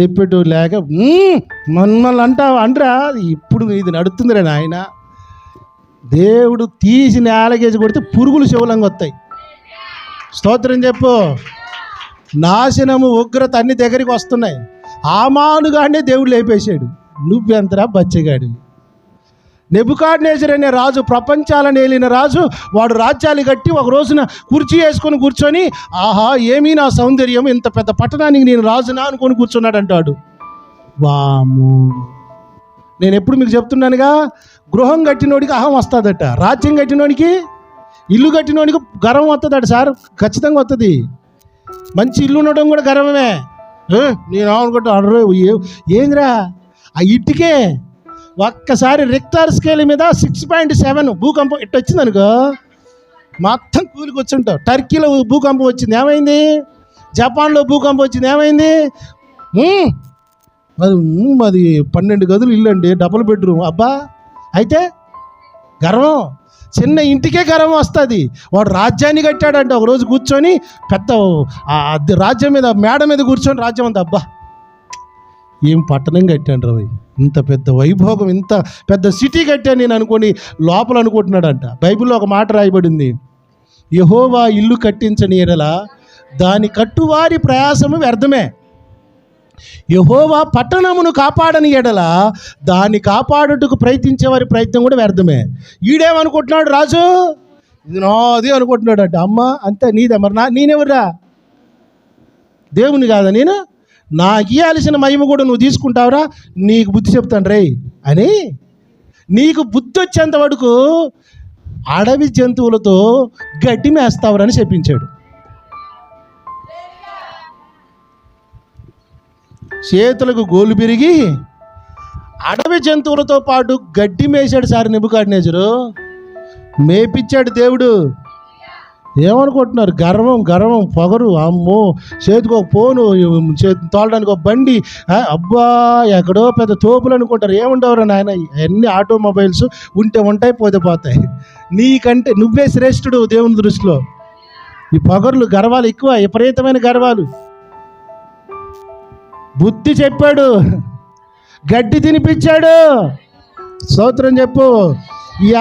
చెప్పేటు లేక మమ్మల్ని అంటావు? అంటరా. ఇప్పుడు ఇది నడుతుందిరా నాయన. దేవుడు తీసి నేలగేసి కొడితే పురుగులు శివలంగా వస్తాయి. స్తోత్రం చెప్పు. నాశనము ఉగ్రత అన్ని దగ్గరికి వస్తున్నాయి. ఆమానుగానే దేవుడు లేపేశాడు. నువ్వెంతరా బచ్చగాడివి? నెబుకాడ్నేజర్ అనే రాజు ప్రపంచాలను ఏలిన రాజు వాడు రాజ్యాలు కట్టి ఒక రోజున కుర్చీ వేసుకొని కూర్చొని ఆహా ఏమీ నా సౌందర్యం ఇంత పెద్ద పట్టణానికి నేను రాజునా? అనుకొని కూర్చున్నాడు అంటాడు. వాము నేను ఎప్పుడు మీకు చెప్తున్నానుగా గృహం కట్టినోడికి అహం వస్తుందట రాజ్యం కట్టినోడికి ఇల్లు కట్టినోడికి గర్వం వస్తుందట సార్ ఖచ్చితంగా వస్తుంది మంచి ఇల్లు ఉండడం కూడా గర్వమే. నేను అనుకుంటా అడరే ఏందిరా? ఆ ఇటుకే. ఒక్కసారి రిక్టార్ స్కేల్ మీద సిక్స్ పాయింట్ సెవెన్ భూకంపం ఇట్ట వచ్చింది అనుకో మొత్తం కూలికి వచ్చుంటావు. టర్కీలో భూకంపం వచ్చింది ఏమైంది? జపాన్లో భూకంపం వచ్చింది ఏమైంది? అది అది పన్నెండు గదులు ఇల్లు అండి డబుల్ బెడ్రూమ్ అబ్బా అయితే గర్వం. చిన్న ఇంటికే గర్వం వస్తుంది. వాడు రాజ్యాన్ని కట్టాడంట ఒక రోజు కూర్చొని పెద్ద రాజ్యం మీద మేడ మీద కూర్చొని రాజ్యం అంత. అబ్బా. ఏం పట్టణం కట్టాను రవి? ఇంత పెద్ద వైభోగం ఇంత పెద్ద సిటీ కట్టాను నేను అనుకొని లోపల అనుకుంటున్నాడంట. బైబిల్లో ఒక మాట రాయబడింది. యహోవా ఇల్లు కట్టించని ఎడలా దాని కట్టువారి ప్రయాసము వ్యర్థమే. యహోవా పట్టణమును కాపాడని ఎడల దాన్ని కాపాడుటకు ప్రయత్నించే వారి ప్రయత్నం కూడా వ్యర్థమే. ఈడేమనుకుంటున్నాడు రాజు? ఇది నాది అనుకుంటున్నాడు అంట అమ్మ అంతే నీదే. మరి నా నేనెవరా దేవుని కాదా నేను? నాకు ఇవ్వాల్సిన మహిమ కూడా నువ్వు తీసుకుంటావురా నీకు బుద్ధి చెప్తాను రే అని నీకు బుద్ధి వచ్చేంత వరకు అడవి జంతువులతో గడ్డి మేస్తావురని చెప్పించాడు. చేతులకు గోలు పెరిగి అడవి జంతువులతో పాటు గడ్డి మేసాడు సార్ నిబుకాడినేజరు. మేపించాడు దేవుడు. ఏమనుకుంటున్నారు? గర్వం గర్వం పొగరు అమ్మో చేతికి ఒక ఫోను చేతి తోలడానికి ఒక బండి ఆ, అబ్బా ఎక్కడో పెద్ద తోపులు అనుకుంటారు. ఏముండవురా నాయన? అన్ని ఆటోమొబైల్స్ ఉంటే ఉంటాయి పోతే పోతాయి. నీకంటే నువ్వే శ్రేష్ఠుడు దేవుని దృష్టిలో. ఈ పొగర్లు గర్వాలు ఎక్కువ విపరీతమైన గర్వాలు. బుద్ధి చెప్పాడు. గడ్డి తినిపించాడు. స్తోత్రం చెప్పు. ఈ